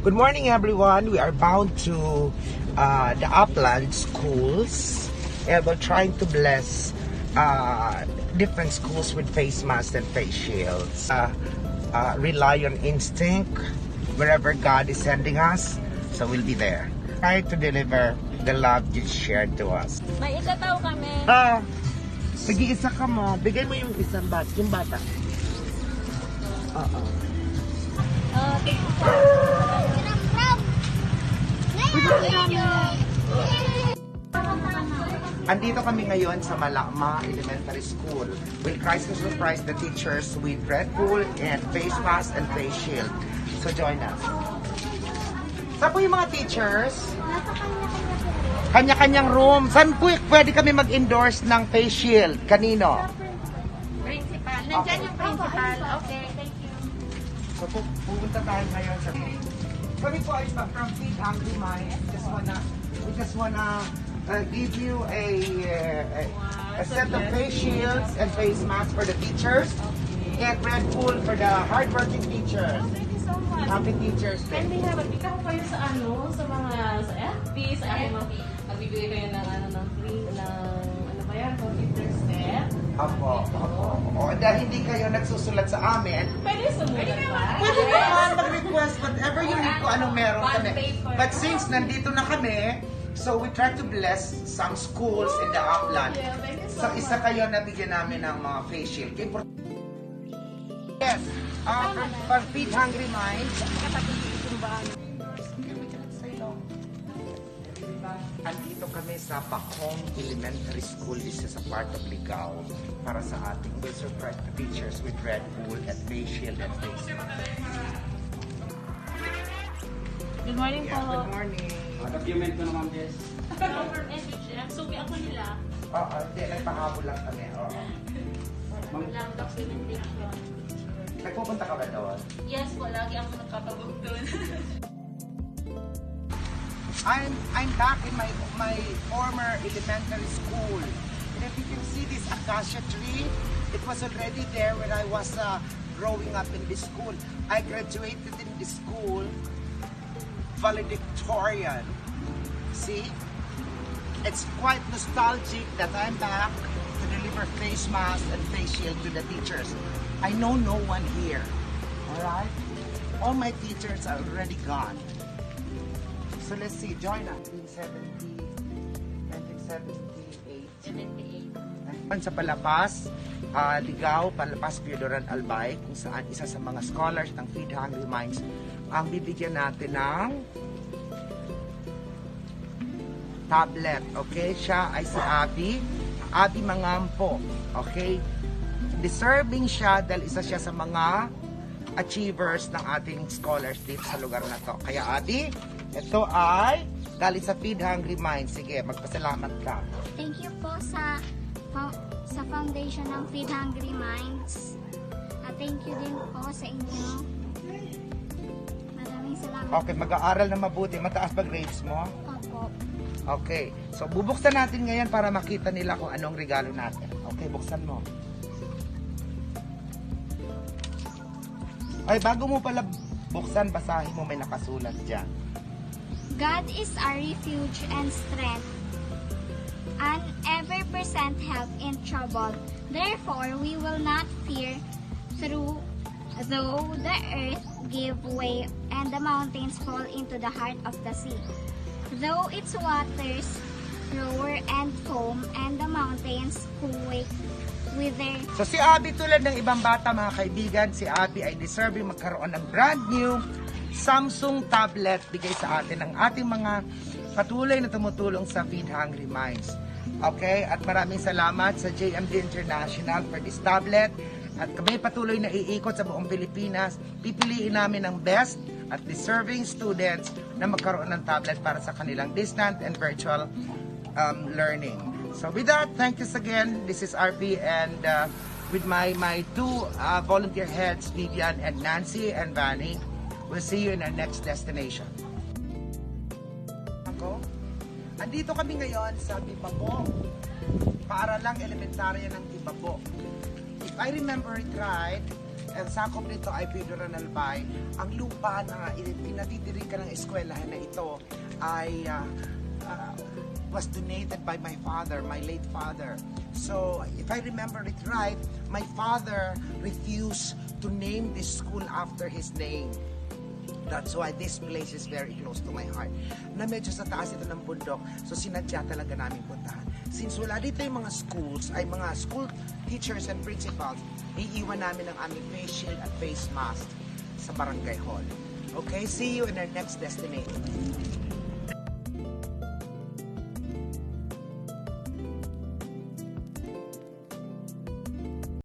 Good morning, everyone. We are bound to uh, the upland schools, and we're trying to bless uh, different schools with face masks and face shields. Uh, uh, rely on instinct wherever God is sending us, so we'll be there. Try to deliver the love you shared to us. May ikataw kami. Ah, mag-iisa ka mo. Bigay mo yung isang bat, yung bata. Oo. Uh, you po. Andito kami ngayon sa Malakma Elementary School. We'll try to surprise the teachers with Red Bull and face mask and face shield. So join us. Saan po yung mga teachers? Kanya-kanyang room. Saan po pwede kami mag-endorse ng face shield? Kanino? Principal. Nandyan yung principal. Okay, thank you. So pu- pupunta tayo ngayon sa Kami po ay from Feed Hungry Mind. Just wanna, we just wanna uh, give you a, uh, a, a set of face shields and face masks for the teachers and Red Bull for the hardworking teachers. Thank you so much. Happy Teachers Day. And we have a pick up kayo sa ano, sa mga, sa FB, sa aking mga, magbibigay kayo ng ano, ng free, ng, ba yan, computer step. Opo, opo. O, dahil hindi kayo nagsusulat sa amin, Pwede sumulat ba? Pwede naman mag-request whatever you need ko anong meron kami. But since nandito na kami, so we try to bless some schools in the upland. Yeah, thank you so So isa kayo na bigyan namin ng mga face shield. Import- Yes, uh, for, for Feed Hungry Minds. Andito kami sa Bakong Elementary School. This is a part of Ligao para sa ating will surprise the teachers with Red Bull and face shield and face mask. Good morning Yeah, po. good morning. document ko naman, Jess. From NHM. So, ako nila. Oo, hindi, nagpahabol lang kami. Oo. Lang documentation. Nagpupunta ka ba doon? Yes po, lagi ako nagkakabog doon. I'm I'm back in my my former elementary school. And if you can see this acacia tree, it was already there when I was uh, growing up in this school. I graduated in this school valedictorian. See? It's quite nostalgic that I'm back to deliver face masks and face shield to the teachers. I know no one here. Alright? All my teachers are already gone. So let's see, join us. 1970, 1978. 78. Sa Palapas, ah, Ligaw, Palapas, Piodoran, Albay, kung saan isa sa mga scholars ng Feed Hungry Minds ang bibigyan natin ng tablet. Okay? Siya ay si Abby. Abby Mangampo. Okay? Deserving siya dahil isa siya sa mga achievers ng ating scholars dito sa lugar na to. Kaya Abby, ito ay galing sa Feed Hungry Minds. Sige, magpasalamat ka. Thank you po sa sa foundation ng Feed Hungry Minds. At thank you din po sa inyo. Maraming salamat Okay, mag-aaral na mabuti. Mataas ba grades mo? po po. Okay. So, bubuksan natin ngayon para makita nila kung anong regalo natin. Okay, buksan mo. Ay, bago mo pala buksan, basahin mo may nakasulat dyan. God is our refuge and strength, an ever-present help in trouble. Therefore, we will not fear through though the earth give way and the mountains fall into the heart of the sea. Though its waters roar and foam and the mountains quake with their So, si Abby tulad ng ibang bata, mga kaibigan, si Abby ay deserving magkaroon ng brand new Samsung tablet bigay sa atin ng ating mga patuloy na tumutulong sa Feed Hungry Minds. Okay? At maraming salamat sa JMD International for this tablet. At kami patuloy na iikot sa buong Pilipinas. Pipiliin namin ang best at deserving students na magkaroon ng tablet para sa kanilang distant and virtual um, learning. So with that, thank you again. This is RP and uh, with my my two uh, volunteer heads, Vivian and Nancy and Vanny. We'll see you in our next destination. Ako, andito kami ngayon sa Bibabo. Paaralang elementarya ng Bibabo. If I remember it right, ang sakop nito ay Pedro Ranalbay. Ang lupa na pinatitirikan ng eskwelahan na ito ay ah, ah, was donated by my father, my late father. So, if I remember it right, my father refused to name this school after his name. That's why this place is very close to my heart. Na medyo sa taas ito ng bundok, so sinadya talaga namin puntahan. Since wala dito yung mga schools, ay mga school teachers and principals, iiwan namin ang aming face shield at face mask sa barangay hall. Okay, see you in our next destination.